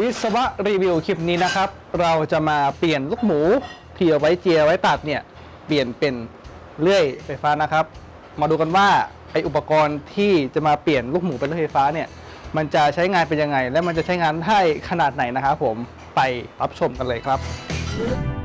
วิศวะรีวิวคลิปนี้นะครับ เราจะมาเปลี่ยนลูกหมูที่เอาไว้เจียไว้ตัดเนี่ยเปลี่ยนเป็นเลื่อยไฟฟ้านะครับ มาดูกันว่าไออุปกรณ์ที่จะมาเปลี่ยนลูกหมูเป็นเลื่อยไฟฟ้าเนี่ยมันจะใช้งานเป็นยังไง และมันจะใช้งานได้ขนาดไหนนะครับผมไปรับชมกันเลยครับ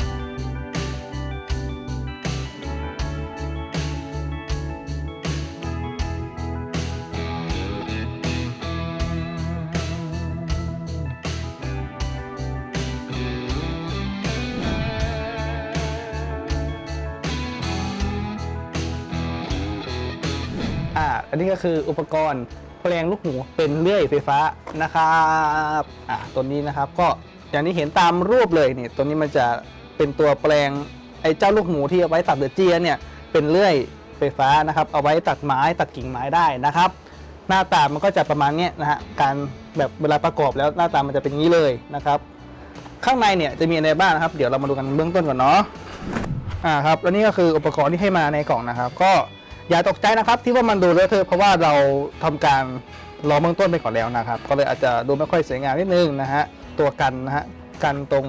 อันนี้ก็คืออุปกรณ์แปลงลูกหมูเป็นเลื่อยไฟฟ้านะครับอ่าตัวนี้นะครับก็อย่างที่เห็นตามรูปเลยเนี่ยตัวนี้มันจะเป็นตัวแปลงไอ้เจ้าลูกหมูที่เอาไว้ตัดเดือเจียเนี่ยเป็นเลื่อยไฟฟ้านะครับ เอาไว้ตัดไม้ตัดกิ่งไม้ได้นะครับ หน้าตามันก็จะประมาณนี้นะฮะการแบบเวลาประกอบแล้วหน้าตามันจะเป็นอย่างนี้เลยนะครับ ข้างในเนี่ยจะมีอะไรบ้างนะครับ เดี๋ยวเรามาดูกันเบื้องต้นก่อนเนาะอ่าครับแล้วนี่ก็คืออุปกรณ์ที่ให้มาในกล่องนะครับ ก็ อย่าตกใจนะครับที่ว่ามันดูเลอะเทอะเพราะว่าเราทำการรอเบื้องต้นไปก่อนแล้วนะครับ ก็เลยอาจจะดูไม่ค่อยสวยงามนิดนึงนะฮะตัวกันนะฮะกันตรง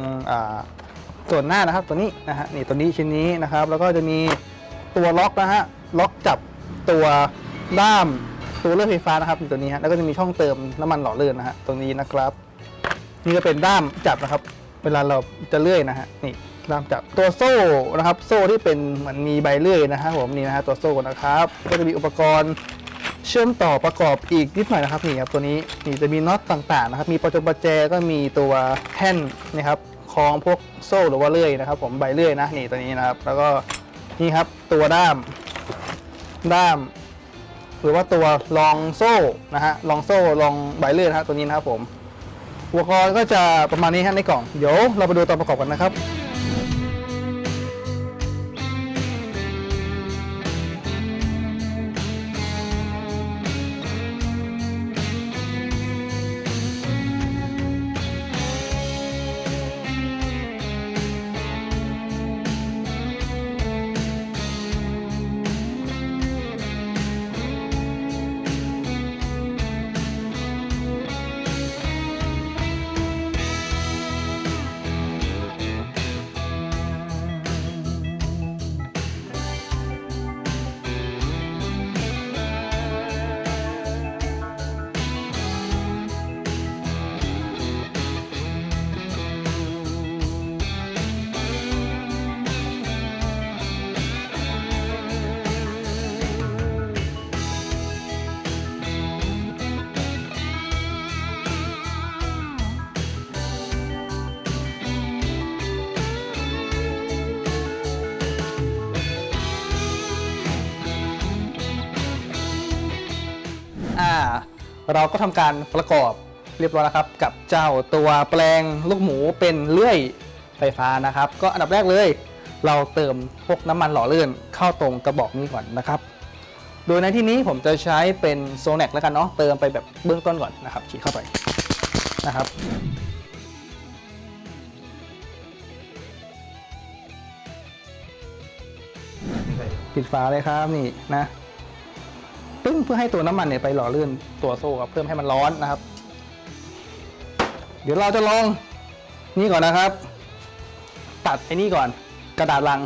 ส่วนหน้านะครับตัวนี้นะฮะนี่ตัวนี้ชิ้นนี้นะครับ แล้วก็จะมีตัวล็อกนะฮะล็อกจับตัวด้ามตัวเลื่อยไฟฟ้านะครับตัวนี้ฮะแล้วก็จะมีช่องเติมน้ำมันหล่อเลื่อนนะฮะตรงนี้นะครับ นี่ก็เป็นด้ามจับนะครับ เวลาเราจะเลื่อยนะฮะนี่ด้ามจับตัวโซ่นะครับ โซ่ที่เป็นเหมือนมีใบเลื่อยนะครับผมนี่นะฮะตัวโซ่นะครับ ก็จะมีอุปกรณ์เชื่อมต่อประกอบอีกนิดหน่อยนะครับนี่ครับตัวนี้นี่จะมีน็อตต่างๆนะครับ มีประจงประแจก็มีตัวแท่นนะครับคล้องพวกโซ่หรือว่าเลื่อยนะครับ ผมใบเลื่อยนะนี่ตัวนี้นะครับ แล้วก็นี่ครับตัวด้ามด้าม หรือว่าตัวรองโซ่นะฮะรองโซ่รองใบเลื่อยนะฮะตัวนี้นะครับผม อุปกรณ์ก็จะประมาณนี้ฮะในกล่อง เดี๋ยวเราไปดูตอนประกอบกันนะครับ เราก็ทำการประกอบเรียบร้อยแล้วครับ กับเจ้าตัวแปลงลูกหมูเป็นเลื่อยไฟฟ้านะครับ ก็อันดับแรกเลย เราเติมพวกน้ำมันหล่อเลื่อนเข้าตรงกระบอกนี้ก่อนนะครับ โดยในที่นี้ผมจะใช้เป็นโซแนกแล้วกันเนาะเติมไปแบบเบื้องต้นก่อนนะครับฉีดเข้าไปนะครับปิดฝาเลยครับนี่นะ ปึ้งเพื่อให้ตัวน้ำมันเนี่ยไปหล่อลื่นตัวโซ่ครับเพิ่มให้มันร้อนนะครับ เดี๋ยวเราจะลองนี่ก่อนนะครับ ตัดไอ้นี่ก่อนกระดาษลัง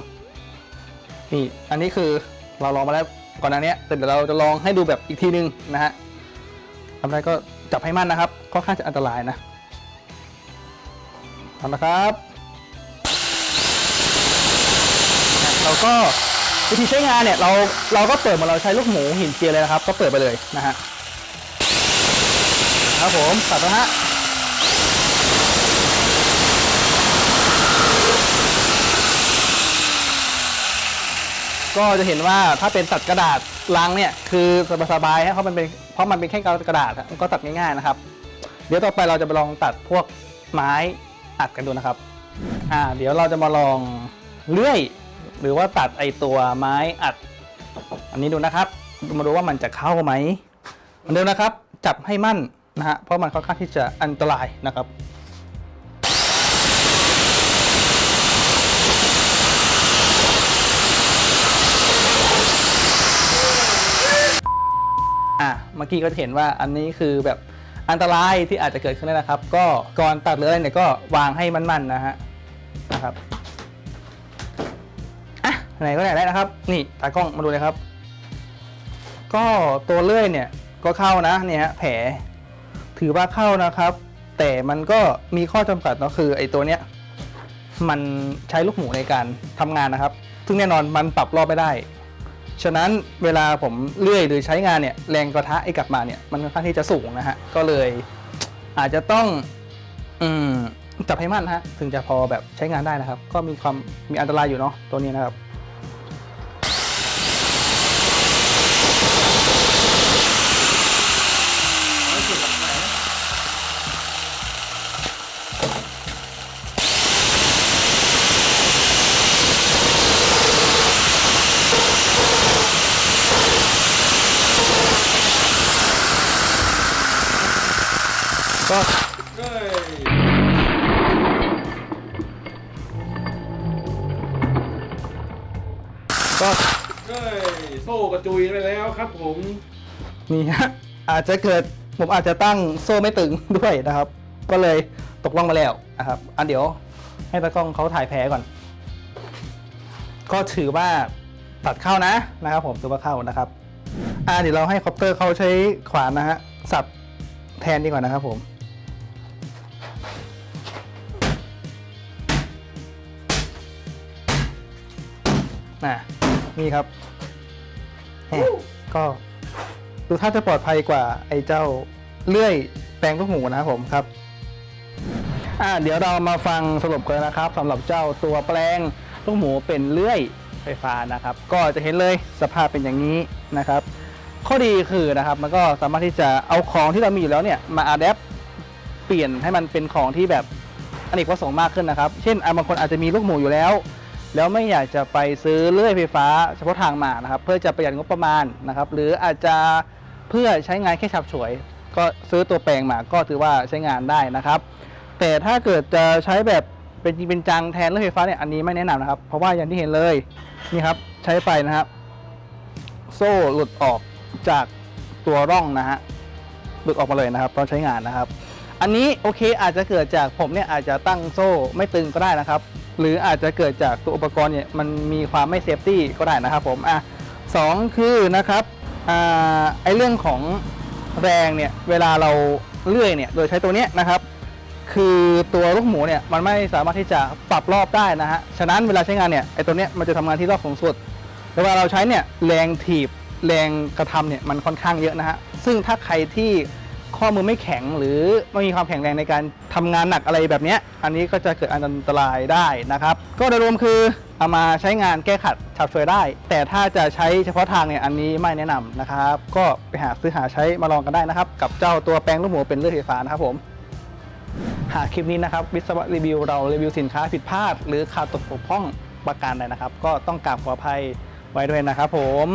นี่อันนี้คือเราลองมาแล้วก่อนหน้านี้แต่เดี๋ยวเราจะลองให้ดูแบบอีกทีนึงนะฮะทำได้ก็จับให้มั่นนะครับค่อนข้างจะอันตรายนะทำนะครับ เราก็ วิธีใช้งานเนี่ยเราเราก็เปิดเหมาเราใช้ลูกหมูหินเจียเลยนะครับ ก็เปิดไปเลยนะฮะครับผมตัดนะฮะก็จะเห็นว่าถ้าเป็นตัดกระดาษลังเนี่ยคือสบายๆฮะเพราะมันเป็นเพราะมันเป็นแค่กระดาษมันก็ตัดง่ายๆนะครับ เดี๋ยวต่อไปเราจะไปลองตัดพวกไม้อัดกันดูนะครับอ่าเดี๋ยวเราจะมาลองเลื่อย หรือว่าตัดไอตัวไม้อัด อันนี้ดูนะครับ มาดูว่ามันจะเข้าไหมเหมือนเดิมนะครับ จับให้มั่นนะฮะเพราะมันค่อนข้างที่จะอันตรายนะครับอะเมื่อกี้ก็เห็นว่าอันนี้คือแบบอันตรายที่อาจจะเกิดขึ้นได้นะครับ ก็ก่อนตัดหรืออะไรเนี่ยก็วางให้มันๆนะฮะนะครับ ไหนก็ไหนได้นะครับ นี่ตากล้องมาดูเลยครับ ก็ตัวเลื่อยเนี่ยก็เข้านะเนี่ยแผลถือว่าเข้านะครับ แต่มันก็มีข้อจำกัดเนะคือไอ้ตัวเนี้ยมันใช้ลูกหมูในการทำงานนะครับ ซึ่งแน่นอนมันปรับรอบไม่ได้ ฉะนั้นเวลาผมเลื่อยหรือใช้งานเนี่ยแรงกระทะไอ้กลับมาเนี่ยมันค่อนข้างที่จะสูงนะฮะก็เลยอาจจะต้องอืมจับให้มั่นฮะถึงจะพอแบบใช้งานได้นะครับ ก็มีความมีอันตรายอยู่เนาะตัวนี้นะครับ ก็เฮ้ยก็เฮ้ยโซ่กระจุยไปแล้วครับผมนี่ฮะอาจจะเกิดผมอาจจะตั้งโซ่ไม่ตึงด้วยนะครับ ก็เลยตกล่องมาแล้วนะครับ อันเดี๋ยวให้ตากล้องเขาถ่ายแผลก่อน ก็ถือว่าตัดเข้านะนะครับผมถือว่าเข้านะครับอ่าเดี๋ยวเราให้คอปเตอร์เขาใช้ขวานนะฮะสับแทนดีกว่านะครับผม น่ะนี่ครับแหม่ก็ดูถ้าจะปลอดภัยกว่าไอ้เจ้าเลื่อยแปลงลูกหมูนะครับผมครับอ่าเดี๋ยวเรามาฟังสรุปกันนะครับสำหรับเจ้าตัวแปลงลูกหมูเป็นเลื่อยไฟฟ้านะครับ ก็จะเห็นเลยสภาพเป็นอย่างนี้นะครับ ข้อดีคือนะครับมันก็สามารถที่จะเอาของที่เรามีอยู่แล้วเนี่ยมาอัดแอปเปลี่ยนให้มันเป็นของที่แบบอเนกประสงค์มากขึ้นนะครับ เช่นอะบางคนอาจจะมีลูกหมูอยู่แล้ว แล้วไม่อยากจะไปซื้อเลื่อยไฟฟ้าเฉพาะทางมานะครับ เพื่อจะประหยัดงบประมาณนะครับ หรืออาจจะเพื่อใช้งานแค่ฉับฉวย ก็ซื้อตัวแปลงมาก็ถือว่าใช้งานได้นะครับ แต่ถ้าเกิดจะใช้แบบเป็นจริงเป็นจังแทนเลื่อยไฟฟ้าเนี่ยอันนี้ไม่แนะนำนะครับ เพราะว่าอย่างที่เห็นเลยนี่ครับใช้ไปนะครับ โซ่หลุดออกจากตัวร่องนะฮะหลุดออกมาเลยนะครับ ตอนใช้งานนะครับ อันนี้โอเคอาจจะเกิดจากผมเนี่ยอาจจะตั้งโซ่ไม่ตึงก็ได้นะครับ หรืออาจจะเกิดจากตัวอุปกรณ์เนี่ยมันมีความไม่เซฟตี้ก็ได้นะครับผมอะสองคือนะครับอ่าไอเรื่องของแรงเนี่ยเวลาเราเลื่อยเนี่ยโดยใช้ตัวเนี้ยนะครับ คือตัวลูกหมูเนี่ยมันไม่สามารถที่จะปรับรอบได้นะฮะฉะนั้นเวลาใช้งานเนี่ยไอตัวเนี้ยมันจะทำงานที่รอบสูงสุดเวลาเราใช้เนี่ยแรงถีบแรงกระทำเนี่ยมันค่อนข้างเยอะนะฮะซึ่งถ้าใครที่ ข้อมือไม่แข็งหรือไม่มีความแข็งแรงในการทำงานหนักอะไรแบบนี้ อันนี้ก็จะเกิดอันตรายได้นะครับ ก็โดยรวมคือเอามาใช้งานแก้ขัดฉับเฉยได้ แต่ถ้าจะใช้เฉพาะทางเนี่ยอันนี้ไม่แนะนำนะครับ ก็ไปหาซื้อหาใช้มาลองกันได้นะครับ กับเจ้าตัวแปรงลูกหมูเป็นเลือดไฟฟ้านะครับผมหากคลิปนี้นะครับวิศวะรีวิวเรารีวิวสินค้าผิดพลาด หรือขาดตกบกพร่องประการใดนะครับ ก็ต้องกราบขออภัยไว้ด้วยนะครับผม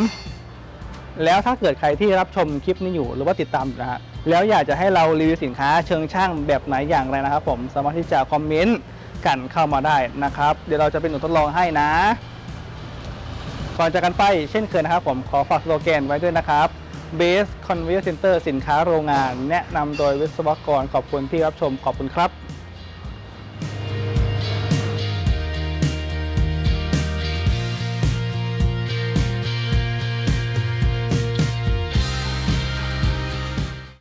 แล้วถ้าเกิดใครที่รับชมคลิปนี้อยู่หรือว่าติดตามอยู่นะฮะ แล้วอยากจะให้เรารีวิวสินค้าเชิงช่างแบบไหนอย่างไรนะครับ ผมสามารถที่จะคอมเมนต์กันเข้ามาได้นะครับ เดี๋ยวเราจะเป็นหนูทดลองให้นะ ก่อนจากกันไปเช่นเคยนะครับ ผมขอฝากสโลแกนไว้ด้วยนะครับ Base Conveyor Center สินค้าโรงงาน แนะนำโดยวิศวกรขอบคุณที่รับชมขอบคุณครับ